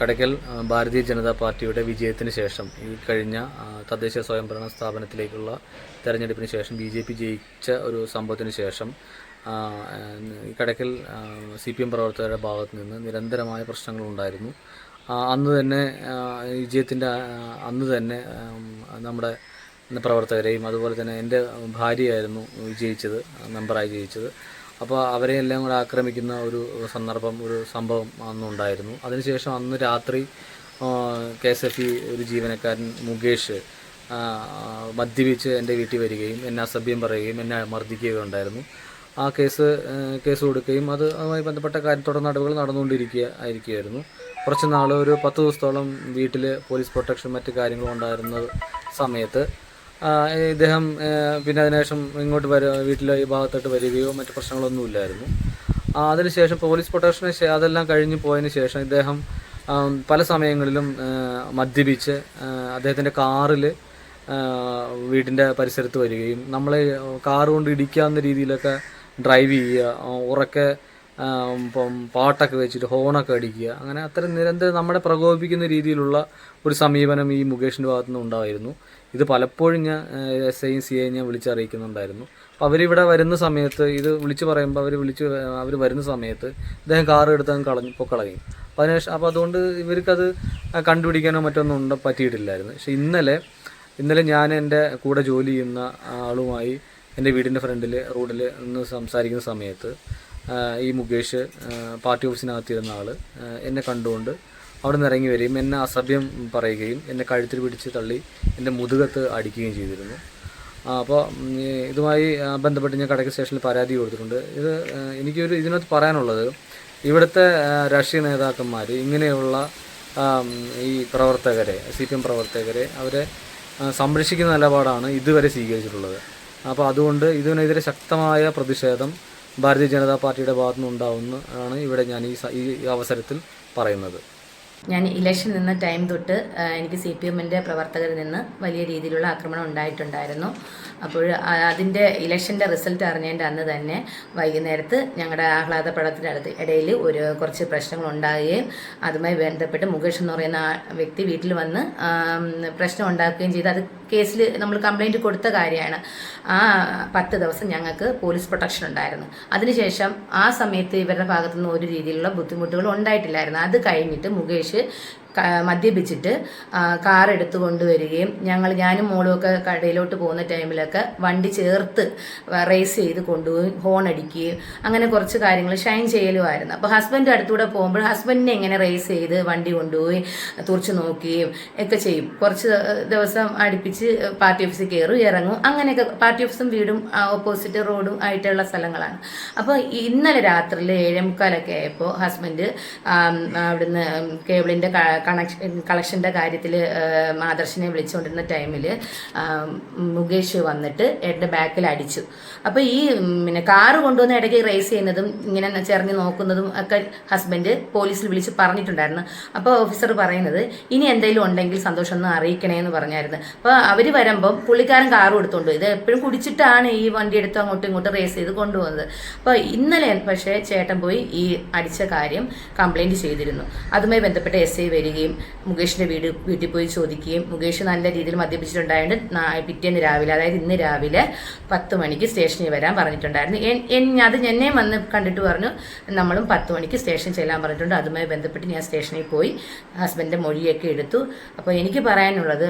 കടയ്ക്കൽ ഭാരതീയ ജനതാ പാർട്ടിയുടെ വിജയത്തിന് ശേഷം ഈ കഴിഞ്ഞ തദ്ദേശ സ്വയംഭരണ സ്ഥാപനത്തിലേക്കുള്ള തെരഞ്ഞെടുപ്പിന് ശേഷം ബി ജെ പി ജയിച്ച ഒരു സംഭവത്തിന് ശേഷം ഈ കടയ്ക്കൽ സി പി എം പ്രവർത്തകരുടെ ഭാഗത്ത് നിന്ന് നിരന്തരമായ പ്രശ്നങ്ങളുണ്ടായിരുന്നു അന്ന് തന്നെ വിജയത്തിന്റെ അന്ന് തന്നെ നമ്മുടെ പ്രവർത്തകരെയും അതുപോലെ തന്നെ എന്റെ ഭാര്യയായിരുന്നു വിജയിച്ചത് മെമ്പറായി ജയിച്ചത്. അപ്പോൾ അവരെ എല്ലാം കൂടെ ആക്രമിക്കുന്ന ഒരു സന്ദർഭം ഒരു സംഭവം അന്നുണ്ടായിരുന്നു. അതിനുശേഷം അന്ന് രാത്രി കെ എസ് എഫ് ഇ ഒരു ജീവനക്കാരൻ മുകേഷ് മദ്യപിച്ച് എന്റെ വീട്ടിൽ വരികയും എന്നെ അസഭ്യം പറയുകയും എന്നെ മർദ്ദിക്കുകയും ഉണ്ടായിരുന്നു. ആ കേസ് കേസ് കൊടുക്കുകയും അത് അതുമായി ബന്ധപ്പെട്ട കാര്യം തുടർ നടപടികൾ നടന്നുകൊണ്ടിരിക്കുക ആയിരിക്കുമായിരുന്നു കുറച്ച് നാൾ ഒരു പത്ത് ദിവസത്തോളം വീട്ടിൽ പോലീസ് പ്രൊട്ടക്ഷൻ മറ്റു കാര്യങ്ങളും ഉണ്ടായിരുന്ന സമയത്ത് ഇദ്ദേഹം പിന്നെ അതിനുശേഷം ഇങ്ങോട്ട് വര വീട്ടിലെ ഈ ഭാഗത്തോട്ട് വരികയോ മറ്റു പ്രശ്നങ്ങളൊന്നും ഇല്ലായിരുന്നു. അതിനുശേഷം പോലീസ് പ്രൊട്ടക്ഷന് അതെല്ലാം കഴിഞ്ഞ് പോയതിന് ശേഷം ഇദ്ദേഹം പല സമയങ്ങളിലും മദ്യപിച്ച് അദ്ദേഹത്തിന്റെ കാറിൽ വീടിന്റെ പരിസരത്ത് വരികയും നമ്മളെ കാർ കൊണ്ട് ഇടിക്കാവുന്ന രീതിയിലൊക്കെ ഡ്രൈവ് ചെയ്യുക ഉറക്കെ ഇപ്പം പാട്ടൊക്കെ വെച്ചിട്ട് ഹോണൊക്കെ അടിക്കുക. അങ്ങനെ അത്തരം നിരന്തരം നമ്മളെ പ്രകോപിപ്പിക്കുന്ന രീതിയിലുള്ള ഒരു സമീപനം ഈ മുകേഷിന്റെ ഭാഗത്തു നിന്ന് ഉണ്ടായിരുന്നു. ഇത് പലപ്പോഴും ഞാൻ എസ് ഐയും സി ഐയും ഞാൻ വിളിച്ചറിയിക്കുന്നുണ്ടായിരുന്നു അപ്പോൾ അവരിവിടെ വരുന്ന സമയത്ത് ഇത് വിളിച്ച് പറയുമ്പോൾ അവർ വിളിച്ച് അവർ വരുന്ന സമയത്ത് ഇദ്ദേഹം കാർ എടുത്ത് അങ്ങ് കളഞ്ഞു ഇപ്പോൾ കളയും അപ്പോൾ അതിനുശേഷം അപ്പോൾ അതുകൊണ്ട് ഇവർക്കത് കണ്ടുപിടിക്കാനോ മറ്റൊന്നും ഉണ്ട് പറ്റിയിട്ടില്ലായിരുന്നു. പക്ഷേ ഇന്നലെ ഇന്നലെ ഞാൻ എന്റെ കൂടെ ജോലി ചെയ്യുന്ന ആളുമായി എന്റെ വീടിന്റെ ഫ്രണ്ടിൽ റോഡിൽ നിന്ന് സംസാരിക്കുന്ന സമയത്ത് ഈ മുകേഷ് പാർട്ടി ഓഫീസിനകത്തിരുന്ന ആൾ എന്നെ കണ്ടുകൊണ്ട് അവിടെ നിന്ന് ഇറങ്ങി വരികയും എന്നെ അസഭ്യം പറയുകയും എന്നെ കഴുത്തിൽ പിടിച്ച് തള്ളി എന്റെ മുതുകത്ത് അടിക്കുകയും ചെയ്തിരുന്നു. അപ്പോൾ ഇതുമായി ബന്ധപ്പെട്ട് ഞാൻ കടയ്ക്ക് സ്റ്റേഷനിൽ പരാതി കൊടുത്തിട്ടുണ്ട്. ഇത് എനിക്കൊരു ഇതിനകത്ത് പറയാനുള്ളത് ഇവിടുത്തെ രാഷ്ട്രീയ നേതാക്കന്മാർ ഇങ്ങനെയുള്ള ഈ പ്രവർത്തകരെ സി പി എം പ്രവർത്തകരെ അവരെ സംരക്ഷിക്കുന്ന നിലപാടാണ് ഇതുവരെ സ്വീകരിച്ചിട്ടുള്ളത്. അപ്പോൾ അതുകൊണ്ട് ഇതിനെതിരെ ശക്തമായ പ്രതിഷേധം ഭാരതീയ ജനതാ പാർട്ടിയുടെ ഭാഗത്തുനിന്ന് ആണ് ഇവിടെ ഞാൻ ഈ ഈ അവസരത്തിൽ പറയുന്നത്. ഞാൻ ഇലക്ഷൻ നിന്ന ടൈം തൊട്ട് എനിക്ക് സി പി എമ്മിന്റെ പ്രവർത്തകരിൽ നിന്ന് വലിയ രീതിയിലുള്ള ആക്രമണം ഉണ്ടായിട്ടുണ്ടായിരുന്നു. അപ്പോൾ അതിന്റെ ഇലക്ഷന്റെ റിസൾട്ട് അറിഞ്ഞതിന്റെ അന്ന് തന്നെ വൈകുന്നേരത്ത് ഞങ്ങളുടെ ആഹ്ലാദപ്രടത്തിന്റെ അടുത്ത് ഇടയിൽ ഒരു കുറച്ച് പ്രശ്നങ്ങൾ ഉണ്ടാകുകയും അതുമായി ബന്ധപ്പെട്ട് മുകേഷ് എന്ന് പറയുന്ന വ്യക്തി വീട്ടിൽ വന്ന് പ്രശ്നം ഉണ്ടാക്കുകയും ചെയ്ത്. അത് കേസിൽ നമ്മൾ കംപ്ലൈന്റ് കൊടുത്ത കാര്യമാണ്. ആ പത്ത് ദിവസം ഞങ്ങൾക്ക് പോലീസ് പ്രൊട്ടക്ഷൻ ഉണ്ടായിരുന്നു. അതിനുശേഷം ആ സമയത്ത് ഇവരുടെ ഭാഗത്തുനിന്ന് ഒരു രീതിയിലുള്ള ബുദ്ധിമുട്ടുകൾ ഉണ്ടായിട്ടില്ലായിരുന്നു. അത് കഴിഞ്ഞിട്ട് മുകേഷ് മദ്യപിച്ചിട്ട് കാർ എടുത്തു കൊണ്ടുവരികയും ഞങ്ങൾ ഞാനും മോളും ഒക്കെ കടയിലോട്ട് പോകുന്ന ടൈമിലൊക്കെ വണ്ടി ചേർത്ത് റേസ് ചെയ്ത് കൊണ്ടുപോയി ഹോൺ അടിക്കുകയും അങ്ങനെ കുറച്ച് കാര്യങ്ങൾ ഷൈൻ ചെയ്യലുമായിരുന്നു. അപ്പോൾ ഹസ്ബൻഡ് അടുത്തൂടെ പോകുമ്പോൾ ഹസ്ബൻഡിനെ എങ്ങനെ റേസ് ചെയ്ത് വണ്ടി കൊണ്ടുപോയി തുറച്ച് നോക്കുകയും ഒക്കെ ചെയ്യും. കുറച്ച് ദിവസം അടുപ്പിച്ച് പാർട്ടി ഓഫീസിൽ കയറും ഇറങ്ങും. അങ്ങനെയൊക്കെ പാർട്ടി ഓഫീസും വീടും ഓപ്പോസിറ്റ് റോഡും ആയിട്ടുള്ള സ്ഥലങ്ങളാണ്. അപ്പോൾ ഇന്നലെ രാത്രിയിൽ ഏഴേ മുക്കാലൊക്കെ ആയപ്പോൾ ഹസ്ബൻഡ് അവിടുന്ന് കേബിളിന്റെ കണക്ഷൻ കളക്ഷന്റെ കാര്യത്തിൽ ആദർശിനെ വിളിച്ചുകൊണ്ടിരുന്ന ടൈമിൽ മുകേഷ് വന്നിട്ട് എന്റെ ബാക്കിൽ അടിച്ചു. അപ്പോൾ ഈ പിന്നെ കാറ് കൊണ്ടുവന്ന് ഇടയ്ക്ക് റേസ് ചെയ്യുന്നതും ഇങ്ങനെ ചെറിഞ്ഞ് നോക്കുന്നതും ഒക്കെ ഹസ്ബൻഡ് പോലീസിൽ വിളിച്ച് പറഞ്ഞിട്ടുണ്ടായിരുന്നു. അപ്പോൾ ഓഫീസർ പറയുന്നത് ഇനി എന്തെങ്കിലും ഉണ്ടെങ്കിൽ സന്തോഷം ഒന്ന് അറിയിക്കണേ എന്ന് പറഞ്ഞായിരുന്നു. അപ്പോൾ അവർ വരുമ്പം പുള്ളിക്കാരൻ കാറും എടുത്തുകൊണ്ട് ഇത് എപ്പോഴും കുടിച്ചിട്ടാണ് ഈ വണ്ടി എടുത്ത് അങ്ങോട്ടും ഇങ്ങോട്ടും റേസ് ചെയ്ത് കൊണ്ടുപോകുന്നത്. അപ്പോൾ ഇന്നലെ പക്ഷേ ചേട്ടൻ പോയി ഈ അടിച്ച കാര്യം കംപ്ലൈന്റ് ചെയ്തിരുന്നു. അതുമായി ബന്ധപ്പെട്ട് എസ് ഐ മുകേഷിന്റെ വീട് വീട്ടിൽ പോയി ചോദിക്കുകയും മുകേഷ് നല്ല രീതിയിൽ മദ്യപിച്ചിട്ടുണ്ടായതുകൊണ്ട് പിറ്റേന്ന് രാവിലെ അതായത് ഇന്ന് രാവിലെ പത്ത് മണിക്ക് സ്റ്റേഷനിൽ വരാൻ പറഞ്ഞിട്ടുണ്ടായിരുന്നു. അത് എന്നെ വന്ന് കണ്ടിട്ട് പറഞ്ഞു നമ്മളും പത്ത് മണിക്ക് സ്റ്റേഷൻ ചെല്ലാൻ പറഞ്ഞിട്ടുണ്ട്. അതുമായി ബന്ധപ്പെട്ട് ഞാൻ സ്റ്റേഷനിൽ പോയി ഹസ്ബൻഡിന്റെ മൊഴിയൊക്കെ എടുത്തു. അപ്പോൾ എനിക്ക് പറയാനുള്ളത്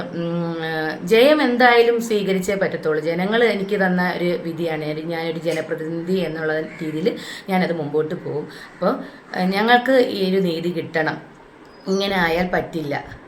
ജയം എന്തായാലും സ്വീകരിച്ചേ പറ്റത്തുള്ളൂ. ജനങ്ങൾ എനിക്ക് തന്ന ഒരു വിധിയാണ്. ഞാനൊരു ജനപ്രതിനിധി എന്നുള്ള രീതിയിൽ ഞാനത് മുമ്പോട്ട് പോകും. അപ്പോൾ ഞങ്ങൾക്ക് ഈ ഒരു നീതി കിട്ടണം. ഇങ്ങനെ ആയാൽ പറ്റില്ല.